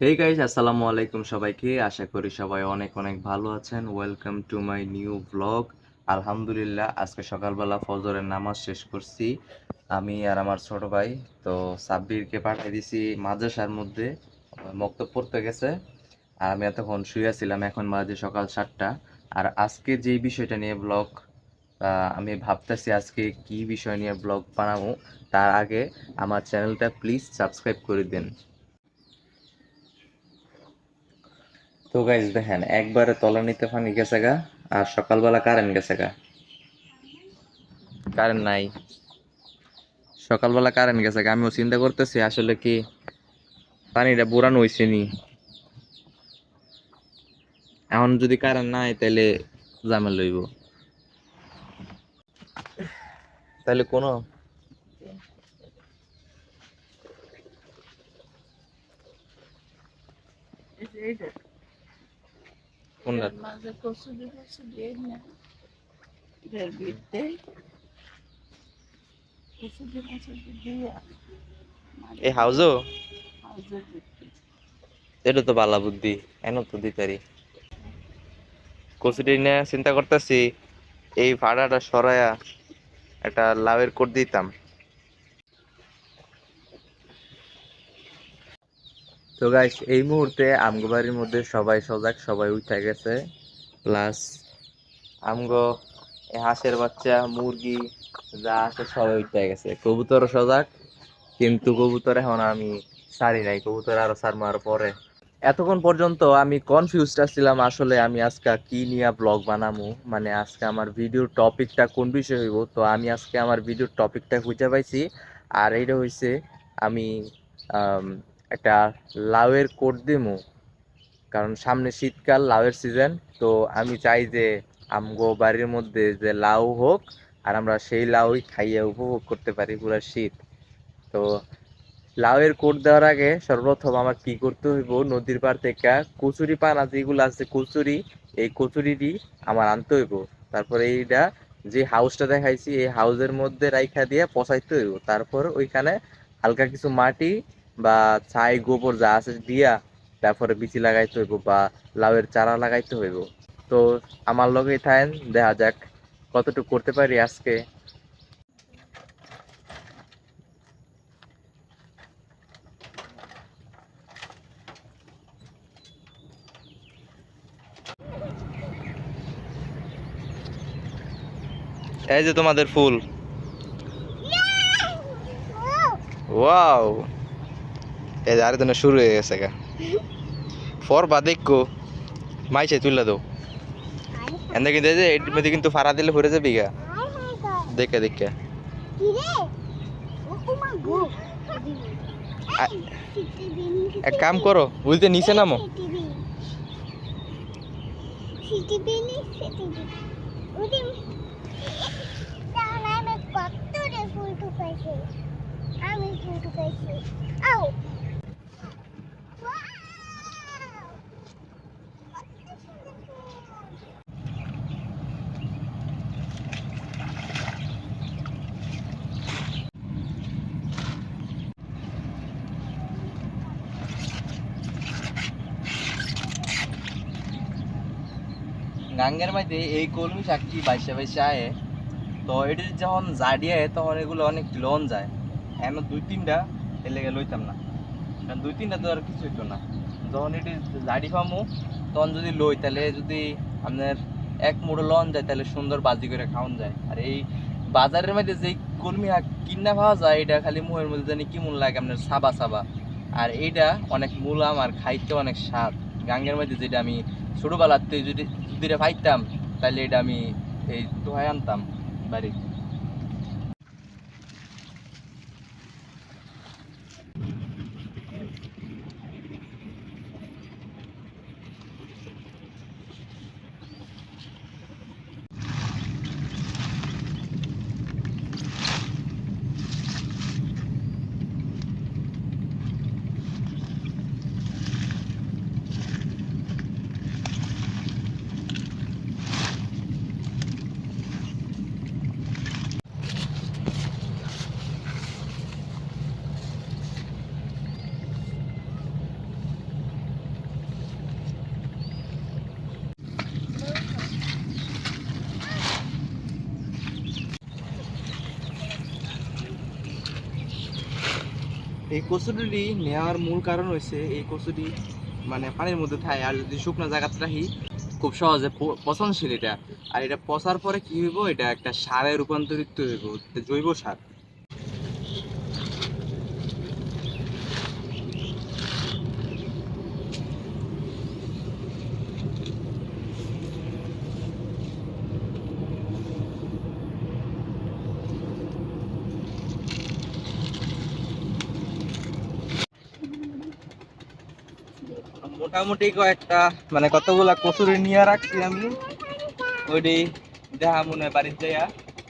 Hey guys আসসালামু আলাইকুম সবাইকে। আশা করি সবাই অনেক অনেক ভালো আছেন। Welcome to my new blog আলহামদুলিল্লাহ, আজকে সকালবেলা ফজরের নামাজ শেষ করছি। আমি আর আমার ছোট ভাই, তো সাব্বিরকে পাঠিয়ে দিছি মাদ্রাসার মধ্যে। মক্তব পড়তে গেছে। আর আমি এতক্ষণ শুয়েছিলাম এখন বাজে সকাল সাতটা। আর আজকে যেই বিষয়টা নিয়ে ব্লগ আমি ভাবতেছি আজকে কি বিষয় নিয়ে ব্লগ বানাবো, তার আগে আমার চ্যানেলটা প্লিজ সাবস্ক্রাইব করে দিন। তো গাইজ দেখেন একবারে তলানিতে পানি গেছে গা আর সকালবেলা কারেন্ট গেছে গা। কারেন্ট নাই। সকালবেলা কারেন্ট গেছে গা আমিও চিন্তা করতেছি আসলে কি পানিটা বুড়ানো হয়েছে নি। এখন যদি কারেন্ট নাই তাহলে জামেল লইব। তাহলে কোনো? কোনটা মাঝে না। এর ভিতরে দিয়া। এই হাউজও এটা তো বালা বুদ্ধি এন তো দিতারি। কচুরি নিয়ে চিন্তা করতেছি এই ভাড়াটা সরায়া একটা লাভের কোট দিতাম। তো গাইস এই মুহূর্তে আমগো বাড়ির মধ্যে সবাই সজাগ সবাই উঠে গেছে। প্লাস আমগো হাঁসের বাচ্চা মুরগি যা আছে সবাই উঠে গেছে। কবুতর সজাগ কিন্তু কবুতর এখন আমি ছাড়ি নাই। কবুতর আরও ছাড়বো আরও পরে। এতক্ষণ পর্যন্ত আমি কনফিউজড ছিলাম আসলে আমি আজকে কি নিয়ে ব্লগ বানাবো মানে আজকে আমার ভিডিওর টপিকটা কোন বিষয় হইব? তো আমি আজকে আমার ভিডিওর টপিকটা খুঁজে পাইছি। আর এইটা হইছে আম, একটা লাউয়ের কোট দিমু। কারণ সামনে শীতকাল, লাউয়ের সিজন তো আমি চাই যে আমগো বাড়ির মধ্যে যে লাউ হোক, আর আমরা সেই লাউই খাইয়ে উপভোগ করতে পারি পুরো শীত। তো লাউয়ের কোট দেওয়ার আগে সর্বপ্রথম আমার কি করতে হইব? নদীর পাড় থেকে কচুরি পানা যেগুলো আছে, কচুরি, এই কচুরিটি আমার আনতে হইব। তারপরে এইটা যে হাউসটা দেখাইছি, এই হাউসের মধ্যে রাইখা দিয়ে পচাইতে হইব। তারপর ওইখানে হালকা কিছু মাটি বা ছাই গোবর যা আছে দিয়া তারপরে বিচি লাগাইতে হইব বা লাউয়ের চারা লাগাইতে হইব। তো আমার লগেই থাকেন দেখা যাক কতটুকু করতে পারি আজকে। এই যে তোমাদের ফুল। ওয়াও এই যে আরেকজনের শুরু হয়ে গেছে গা। ফর বা দেখো মাইছে তুললা দাও এনে কিন্তু এই যে, এর কিন্তু ফাড়া দিলে ভরে যাবি গা। দেখে দেখে। এক কাম করো বুঝতে নিচে নামো। আমি গাঙ্গের মধ্যে এই কলমি শাকটি বাইসে বাইসে আয়ে। তো এটির যখন জাডিয়ে তখন এগুলো অনেক লন যায়। এখন দুই তিনটা এর লেগে লইতাম না। কারণ দুই তিনটা তো আর কিছু হইতো না। যখন এটি জাডি পামু, তখন যদি লই, তাহলে যদি আপনার এক মুঠো লন যায়, তাহলে সুন্দর বাজি করে খাওয়ান যায়। আর এই বাজারের মধ্যে যে কলমি শাক কিনা পাওয়া যায়, এটা খালি মুহের মধ্যে জানি কি মূল লাগে আপনার সাবা সাবা। আর এইটা অনেক মূলাম আর খাইতে অনেক স্বাদ। গাঙ্গের মধ্যে যেটা আমি ছোটবেলাতে যদি দূরে ফাইতাম তাহলে এটা আমি এই দোহায় আনতাম বাড়ি এই কচুরি নেওয়ার মূল কারণ হয়েছে এই কচুরি মানে পানির মধ্যে থাকে আর যদি শুকনো জায়গাতে রাখি খুব সহজে পচনশীল এটা। আর এটা পচার পরে কি হইব এটা একটা সারে রূপান্তরিত হইব জৈব সার মোটামুটি কয়েকটা মানে কতগুলা কচুরি নিয়ে রাখছি আমি। ওইটি দেখা মনে হয় বাড়ির যাইয়া।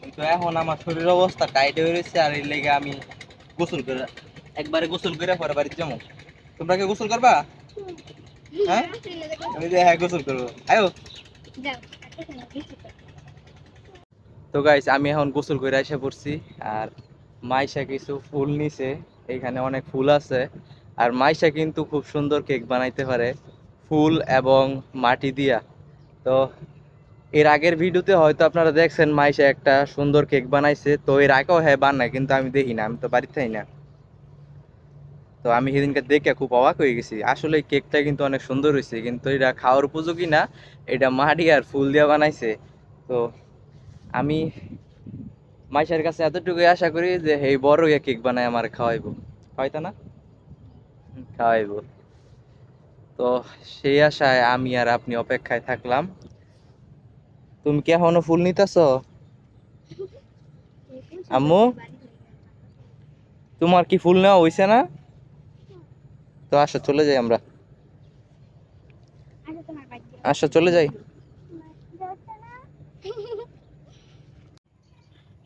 কিন্তু এখন আমার শরীর অবস্থা টাইট হয়ে রয়েছে আর এই লেগে আমি গোসল করে, একবারে গোসল করে পরে বাড়ির যাব। তোমরা কি গোসল করবা? হ্যাঁ? আমি যে হ্যাঁ গোসল করব। আয়ো। তো গাইস আমি এখন গোসল করে এসে পড়ছি। আর মাইশা কিছু ফুল নিছে। এখানে অনেক ফুল আছে। আর মাইশা কিন্তু খুব সুন্দর কেক বানাইতে পারে, ফুল এবং মাটি দিয়া। তো এর আগের ভিডিওতে হয়তো আপনারা দেখছেন মাইশা একটা সুন্দর কেক বানাইছে, তো এর আগেও হ্যাঁ বানায় কিন্তু আমি দেখি না, আমি তো বাড়িতে থাই না। তো আমি সেদিনকে দেখে খুব অবাক হয়ে গেছি, আসলে কেকটা কিন্তু অনেক সুন্দর হয়েছে কিন্তু এটা খাওয়ার উপযোগী না, এটা মাটি আর ফুল দিয়ে বানাইছে। তো আমি মাইশার কাছে এতটুকুই আশা করি যে এই বড় কেক বানায় আমার খাওয়াইবো হয়তো না? খাওয়াইবো। তো সেই আশায় আমি আর আপনি অপেক্ষায় থাকলাম। তুমি কি এখনও ফুল নিতেছ? আম্মু? তোমার কি ফুল নেওয়া হইছে না? তো আসো, চলে যাই আমরা। আসো, চলে যাই।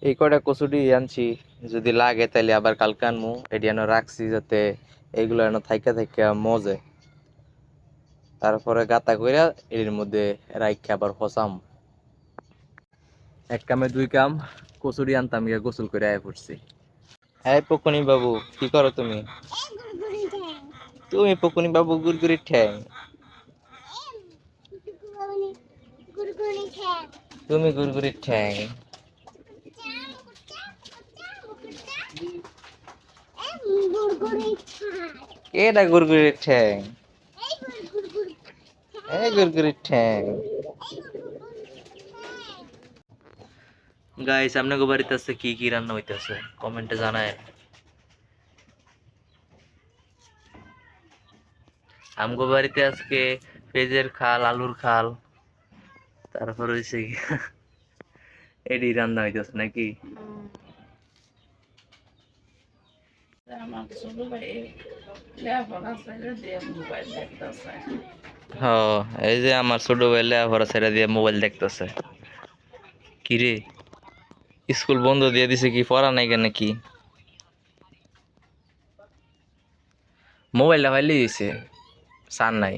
এই কটা কচুটি আনছি, যদি লাগে তাহলে আবার কালকে আনমু। এটি রাখছি যাতে এইগুলো এনে থাইকা থাইকা মজে। তারপরে গাতা কইরা এর মধ্যে রাইখা আবার ফসাম এক কামে দুই কাম কচুরি আনতাম গিয়ে গোসল করে আয় পড়ছি। হ্যাঁ পকুনি বাবু কি করো তুমি? গুড়গুড়ি। তুমি পকুনি বাবু গুড়গুড়ি গুড়গুড়ি ঠ্যাং। তুমি গুড়গুড়ির ঠ্যাং। কেডা গুড়গুড়ির ঠ্যাং? এই গুড়গুড়ির ঠ্যাং। গাইস আপনাকে বাড়িতে আছে কি কি রান্না হইতেছে? কমেন্টে জানায় আমগো বাড়িতে আজকে পেঁয়াজের খাল আলুর খাল তারপর হইছে কি এডি রান্না হইতেছে নাকি? আমার এই যে আমার ছোট ভাই লেখাপড়া ছেড়ে দিয়ে মোবাইল দেখতেছে। কি রে স্কুল বন্ধ দিয়ে দিছে কি, পড়া নাই কেন কি মোবাইলটা ফাইলে দিছে। সার নাই।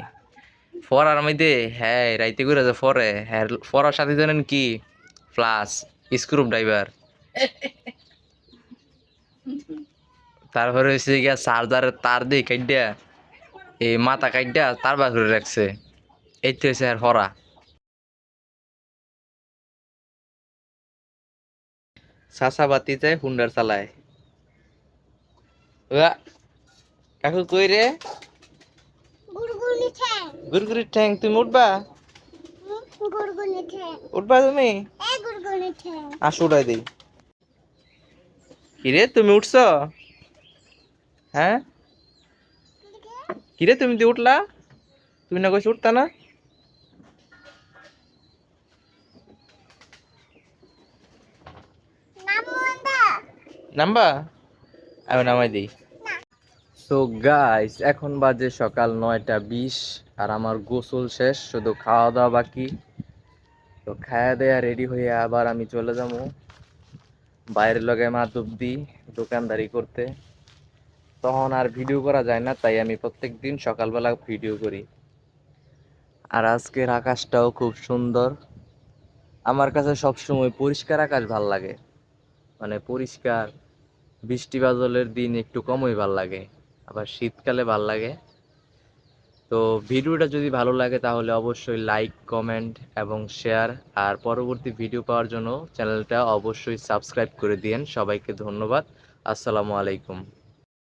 পড়ার মধ্যে হ্যাঁ রাইতে করে যে পরে হ্যাঁ পড়ার সাথে জানেন কি? প্লাস স্ক্রু ড্রাইভার তারপরে হচ্ছে গিয়া চার্জারের তার দিয়ে কাইডা এই মাথা কাইডা তার বার করে রাখছে। এই তো হচ্ছে আর হরা। সাসা বাতি যায় হুন্ডার চালায়। কাকু কই রে? গুড়গুড়ি ঠ্যাং। তুমি উঠবা। উঠবা তুমি? আসো উঠাই দিই। কিরে তুমি উঠছো? হ্যাঁ? কিরে তুমি দিয়ে উঠলা? তুমি না কইছো উঠতা না? নাম্বা? আমি নামাই দিই। সো গাইস এখন বাজে সকাল নয়টা বিশ আর আমার গোসল শেষ শুধু খাওয়া দাওয়া বাকি। তো খাওয়া দেয়া রেডি হয়ে আবার আমি চলে যাব। বাইরের লগে মাছ অব্দি দোকানদারি করতে। তখন আর ভিডিও করা যায় না, তাই আমি প্রত্যেক দিন সকালবেলা ভিডিও করি। আর আজকের আকাশটাও খুব সুন্দর। আমার কাছে সবসময় পরিষ্কার আকাশ ভালো লাগে। মানে পরিষ্কার, বৃষ্টি বাদলের দিন একটু কমই ভালো লাগে, আবার শীতকালে ভালো লাগে। তো ভিডিওটা যদি ভালো লাগে তাহলে অবশ্যই লাইক কমেন্ট এবং শেয়ার আর পরবর্তী ভিডিও পাওয়ার জন্য চ্যানেলটা অবশ্যই সাবস্ক্রাইব করে দিয়েন। সবাইকে ধন্যবাদ। আসসালামু আলাইকুম।